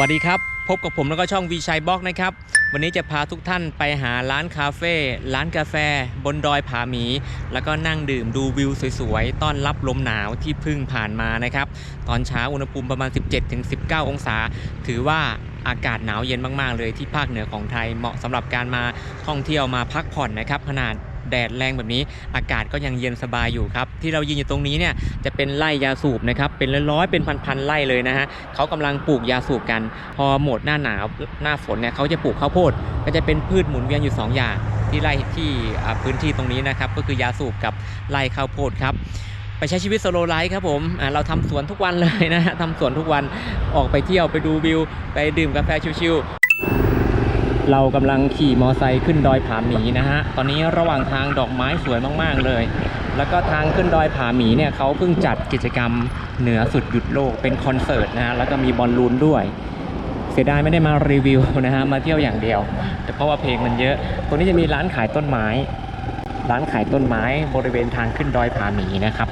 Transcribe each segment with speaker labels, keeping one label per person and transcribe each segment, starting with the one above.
Speaker 1: วัสดีครับ พบกับผมแล้วก็ช่องวีชัยบล็อกนะครับ วันนี้จะพาทุกท่านไปหาร้านคาเฟ่ร้านกาแฟ บนดอยผาหมี แล้วก็นั่งดื่มดูวิวสวยๆ ต้อนรับลมหนาวที่พึ่งผ่านมานะครับ ตอนเช้าอุณหภูมิประมาณ 17-19 องศา ถือว่าอากาศหนาวเย็นมากๆ เลยที่ภาคเหนือของไทยเหมาะสำหรับการมาท่องเที่ยวมาพักผ่อนนะครับขนาด แดดแรงแบบนี้ อากาศก็ยังเย็นสบายอยู่ครับ ที่เรายืนอยู่ตรงนี้เนี่ยจะเป็นไร่ยาสูบนะครับเป็นร้อยๆเป็นพันๆไร่เลยนะฮะเขากำลังปลูกยาสูบกัน พอหมดหน้าหนาวหน้าฝนเนี่ยเขาจะปลูกข้าวโพด ก็จะเป็นพืชหมุนเวียนอยู่ 2 อย่าง ที่ไร่ที่พื้นที่ตรงนี้นะครับก็คือยาสูบกับไร่ข้าวโพดครับไปใช้ชีวิตโซโลไลฟ์ครับผม เราทำสวนทุกวันเลยนะฮะทำสวนทุกวัน ออกไปเที่ยวไปดูวิว ไปดื่มกาแฟชิวๆ เรากำลังขี่มอไซค์ขึ้นดอยผาหมีนะฮะ ตอนนี้ระหว่างทางดอกไม้สวยมากๆเลย แล้วก็ทางขึ้นดอยผาหมีเนี่ยเขาเพิ่งจัดกิจกรรมเหนือสุดหยุดโลกเป็นคอนเสิร์ตนะฮะ แล้วก็มีบอลลูนด้วย เสียดายไม่ได้มารีวิวนะฮะ มาเที่ยวอย่างเดียว แต่เพราะว่าเพลงมันเยอะ ตรงนี้จะมีร้านขายต้นไม้ ร้านขายต้นไม้บริเวณทางขึ้นดอยผาหมีนะครับ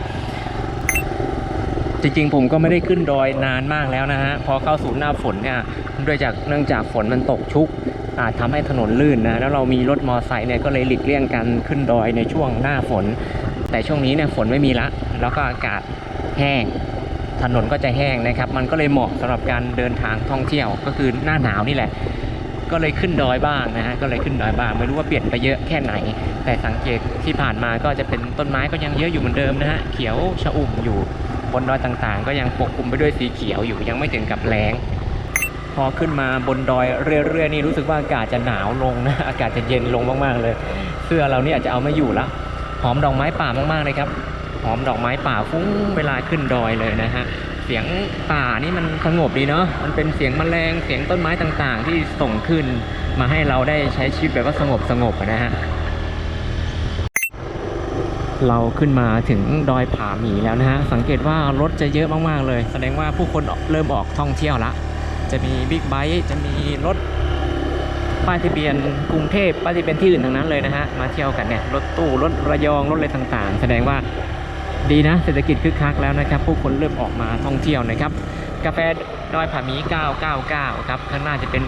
Speaker 1: จริงๆผมก็ไม่ได้ขึ้นดอยนานมากแล้วนะฮะ พอเข้าสู่หน้าฝนเนี่ย ด้วยจากเนื่องจากฝนมันตกชุกอาจทำให้ถนนลื่นนะแล้วเรามีรถมอไซค์เนี่ยก็เลยหลีกเลี่ยงการขึ้นดอยในช่วงหน้าฝน แต่ช่วงนี้เนี่ยฝนไม่มีละ แล้วก็อากาศแห้ง ถนนก็จะแห้งนะครับ มันก็เลยเหมาะสำหรับการเดินทางท่องเที่ยวก็คือหน้าหนาวนี่แหละ ก็เลยขึ้นดอยบ้างนะฮะก็เลยขึ้นดอยบ้าง ไม่รู้ว่าเปลี่ยนไปเยอะแค่ไหน แต่สังเกตที่ผ่านมาก็จะเป็นต้นไม้ก็ยังเยอะอยู่เหมือนเดิมนะฮะเขียวชอุ่มอยู่บนดอยต่างๆ ก็ยังปกคลุมไปด้วยสีเขียวอยู่ยังไม่ถึงกับแล้ง พอขึ้นมาบนดอยเรื่อยๆนี่รู้สึกว่าอากาศจะหนาวลงนะอากาศจะเย็นลงมากๆเลย เสื้อเรานี่อาจจะเอาไม่อยู่ละหอมดอกไม้ป่ามากๆเลยครับหอมดอกไม้ป่าฟุ้งเวลาขึ้นดอยเลยนะฮะเสียงป่านี่มันสงบดีเนาะมันเป็นเสียงแมลงเสียงต้นไม้ต่างๆ ที่ส่งขึ้น มาให้เราได้ใช้ชีวิตแบบว่าสงบสงบนะฮะเราขึ้นมาถึงดอยผาหมีแล้วนะฮะสังเกตว่ารถจะเยอะมากๆเลย แสดงว่าผู้คนเริ่มออกท่องเที่ยวละ จะมีบิ๊กไบค์จะมีรถป้ายทะเบียนกรุงเทพป้ายทะเบียนที่อื่นทั้งนั้นเลยนะฮะมาเที่ยวกันเนี่ยรถตู้รถระยองรถอะไรต่างๆ แสดงว่าดีนะเศรษฐกิจคึกคักแล้วนะครับ ผู้คนเริ่มออกมาท่องเที่ยวนะครับ กาแฟดอยผาหมี 999 ครับ ข้างหน้าจะเป็น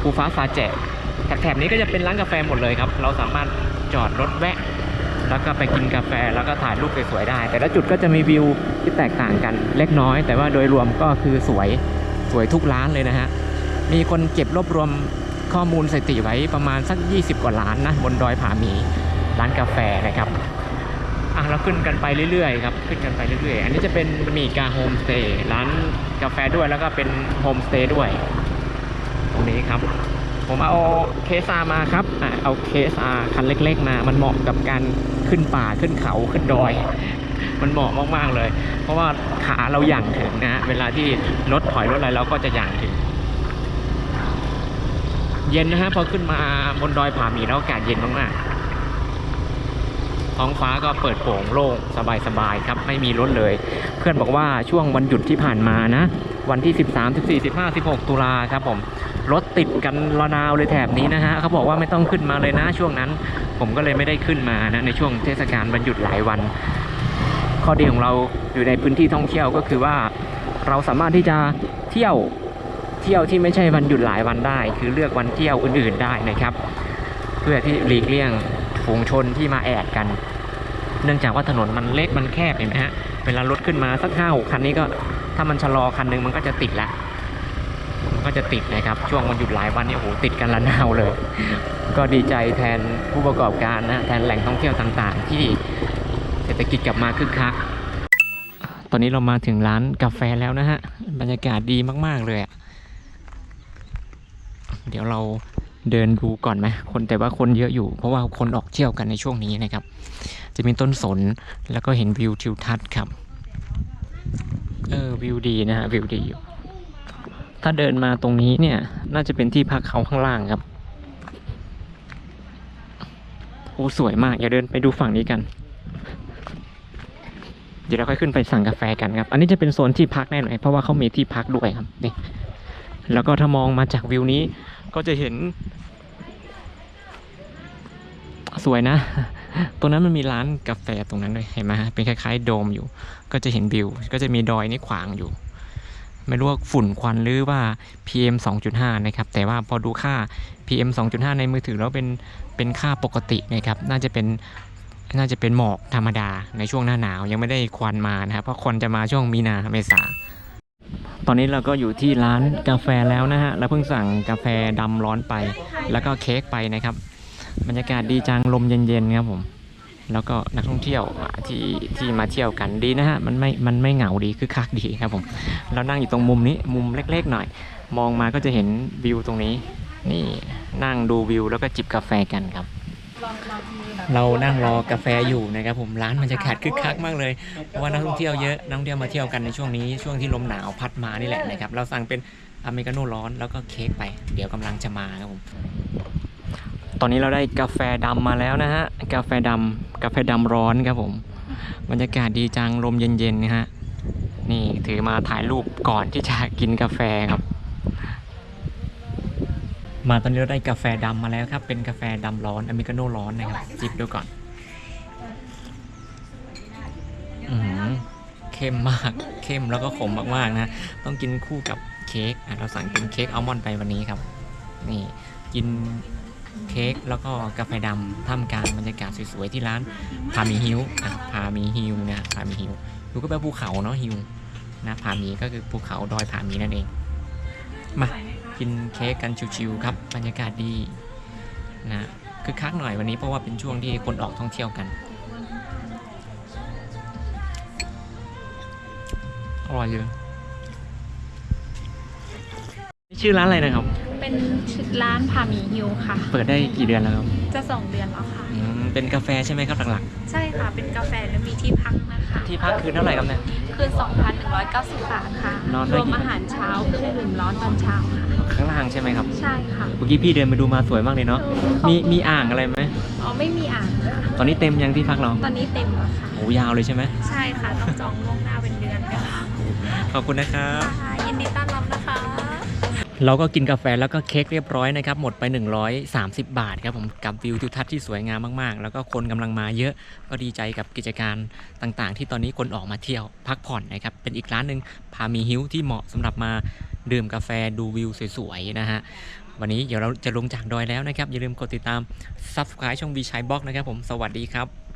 Speaker 1: ภูฟ้าซาแจกแถบนี้ก็จะเป็นร้านกาแฟหมดเลยครับ เราสามารถจอดรถแวะ แล้วก็ไปกินกาแฟแล้วก็ถ่ายรูปสวยๆได้ แต่ละจุดก็จะมีวิวที่แตกต่างกันเล็กน้อย แต่ว่าโดยรวมก็คือสวย สวยทุกร้านเลยนะฮะ มีคนเก็บรวบรวมข้อมูลสถิติไว้ประมาณสัก 20 กว่าล้านนะ บนดอยผาหมี ร้านกาแฟนะครับอะเราขึ้นกันไปเรื่อยๆครับ ขึ้นกันไปเรื่อยๆ อันนี้จะเป็นมีกาโฮมสเตย์ร้านกาแฟด้วยแล้วก็เป็นโฮมสเตย์ด้วย ตรงนี้ครับ ผมเอาเคสอามาครับอะเอาเคสอาคันเล็ก ๆ มา มันเหมาะกับการขึ้นป่าขึ้นเขาขึ้นดอย มันเหมาะมากๆเลย เพราะว่าขาเราหยั่งถึงนะฮะเวลาที่รถถอยรถอะไรเราก็จะหยั่งถึง เย็นนะฮะพอขึ้นมาบนดอยผาหมีแล้วอากาศเย็นมากๆท้องฟ้าก็เปิดโปร่งโล่งสบายๆครับไม่มีรถเลย เพื่อนบอกว่าช่วงวันหยุดที่ผ่านมานะ วันที่ 13 14 15 16 ตุลาครับผมรถติดกันระนาวเลยแถบนี้นะฮะเขาบอกว่าไม่ต้องขึ้นมาเลยนะช่วงนั้น ผมก็เลยไม่ได้ขึ้นมานะในช่วงเทศกาลวันหยุดหลายวัน ข้อดีของเราอยู่ในพื้นที่ท่องเที่ยวก็คือว่าเราสามารถที่จะเที่ยวเที่ยวที่ไม่ใช่วันหยุดหลายวันได้ คือเลือกวันเที่ยวอื่นๆได้นะครับ เพื่อที่หลีกเลี่ยงฝูงชนที่มาแอดกัน เนื่องจากว่าถนนมันเล็กมันแคบเห็นไหมฮะเวลารถขึ้นมาสักห้าหกคันนี้ก็ถ้ามันชะลอคันหนึงมันก็จะติดละมันก็จะติดนะครับ ช่วงวันหยุดหลายวันนี่โอ้โหติดกันละนาวเลย ก็ดีใจแทนผู้ประกอบการนะแทนแหล่งท่องเที่ยวต่างๆ ที่ เศรษฐกิจกลับมาคึกคัก ตอนนี้เรามาถึงร้านกาแฟแล้วนะฮะ บรรยากาศดีมากๆเลยอะเดี๋ยวเราเดินดูก่อนไหมคนแต่ว่าคนเยอะอยู่ เพราะว่าคนออกเที่ยวกันในช่วงนี้นะครับ จะมีต้นสนแล้วก็เห็นวิวทิวทัศน์ครับเออวิวดีนะฮะวิวดีอยู่ถ้าเดินมาตรงนี้เนี่ยน่าจะเป็นที่พักเขาข้างล่างครับโอ้สวยมาก อย่าเดินไปดูฝั่งนี้กัน เดี๋ยวเราค่อยขึ้นไปสั่งกาแฟกันครับ อันนี้จะเป็นโซนที่พักแน่หน่อยเพราะว่าเขามีที่พักด้วยครับนี่แล้วก็ถ้ามองมาจากวิวนี้ก็จะเห็น สวยนะ ตรงนั้นมันมีร้านกาแฟตรงนั้นด้วยเห็นไหมฮะเป็นคล้ายๆโดมอยู่ ก็จะเห็นวิว ก็จะมีดอยนี่ขวางอยู่ ไม่รู้ว่าฝุ่นควันหรือว่า PM 2.5 นะครับ แต่ว่าพอดูค่า PM 2.5 ในมือถือแล้วเป็นเป็นค่าปกตินะครับ น่าจะเป็น น่าจะเป็นหมอกธรรมดาในช่วงหน้าหนาวยังไม่ได้ควันมานะครับ เพราะควันจะมาช่วงมีนาเมษาตอนนี้เราก็อยู่ที่ร้านกาแฟแล้วนะฮะแล้วเพิ่งสั่งกาแฟดำร้อนไป แล้วก็เค้กไปนะครับ บรรยากาศดีจังลมเย็นๆครับผม แล้วก็นักท่องเที่ยวที่ที่มาเที่ยวกันดีนะฮะมันไม่มันไม่เหงาดีคือคักดีครับผมเรานั่งอยู่ตรงมุมนี้มุมเล็กๆหน่อย มองมาก็จะเห็นวิวตรงนี้ นี่นั่งดูวิวแล้วก็จิบกาแฟกันครับ เรานั่งรอกาแฟอยู่นะครับผมร้านบรรยากาศคึกคักมากเลยเพราะว่านักท่องเที่ยวเยอะนักท่องเที่ยวมาเที่ยวกันในช่วงนี้ช่วงที่ลมหนาวพัดมานี่แหละนะครับเราสั่งเป็นอเมริกาโน่ร้อนแล้วก็เค้กไป เดี๋ยวกำลังจะมาครับผมตอนนี้เราได้กาแฟดำมาแล้วนะฮะกาแฟดำกาแฟดำร้อนครับผมบรรยากาศดีจังลมเย็นๆนะฮะนี่ถือมาถ่ายรูปก่อนที่จะกินกาแฟครับ มาตอนนี้เราได้กาแฟดำมาแล้วครับ เป็นกาแฟดำร้อนอเมริกาโน่ร้อนนะครับ จิบดูก่อน อือหือเข้มมาก เข้มแล้วก็ขมมากๆนะ ต้องกินคู่กับเค้กอะเราสั่งเป็นเค้กอัลมอนด์ไปวันนี้ครับ นี่กินเค้กแล้วก็กาแฟดำท่ามกลางบรรยากาศสวยๆที่ร้านพามีฮิวอะพามีฮิวนะพามีฮิวดูก็เป็นภูเขาเนาะฮิวนะพามีก็คือภูเขาดอยพามีนั่นเอง มา กินเค้กกันชิวๆครับบรรยากาศดีนะคือคักหน่อยวันนี้เพราะว่าเป็นช่วงที่คนออกท่องเที่ยวกันอร่อยเลยชื่อร้านอะไรนะครับ
Speaker 2: เป็นร้านพาหมีฮิวค่ะ
Speaker 1: เปิดได้กี่เดือนแล้วครับ
Speaker 2: จะสองเดือนแล้วค่ะ
Speaker 1: อืม เป็นกาแฟใช่ไหมครับหลัก
Speaker 2: ใช่ค่ะ เป็นกาแฟแล้วมีที่พักนะคะ
Speaker 1: ๆ ที่พักคือเท่าไหร่ครับเนี่ย
Speaker 2: คืน2,190 บาทค่ะ
Speaker 1: นอนได้
Speaker 2: รวม
Speaker 1: กี่
Speaker 2: อาหารเช้าเครื่องดื่มร้อนตอนเช้าค่ะ
Speaker 1: ข้างล่างใช่ไหมครับ
Speaker 2: ใช่ค่ะ
Speaker 1: เมื่อกี้พี่เดินไปดูมาสวยมากเลยเนาะ มีมีอ่างอะไรไหม
Speaker 2: อ๋อ ไม่มีอ่างค่ะ
Speaker 1: ตอนนี้เต็มยังที่พักเรา
Speaker 2: ตอนนี้เต็มแล้วค่ะ
Speaker 1: โอ้ยาวเลยใช่ไหม
Speaker 2: ใช่ค่ะ ต้องจองล่วงหน้าเป็นเดือนค่ะ
Speaker 1: ขอบคุณนะครับ
Speaker 2: ค่ะยินดีต้อนรับนะคะ
Speaker 1: เราก็กินกาแฟแล้วก็เค้กเรียบร้อยนะครับ หมดไป 130 บาทครับผมกับวิวทิวทัศน์ที่สวยงามมากๆ แล้วก็คนกำลังมาเยอะก็ดีใจกับกิจการต่างๆ ที่ตอนนี้คนออกมาเที่ยวพักผ่อนนะครับ เป็นอีกร้านหนึ่งพามีฮิวที่เหมาะสำหรับมาดื่มกาแฟดูวิวสวยๆนะฮะวันนี้เดี๋ยวเราจะลงจากดอยแล้วนะครับ อย่าลืมกดติดตาม Subscribe ช่องวีชัยบล็อกนะครับผมสวัสดีครับ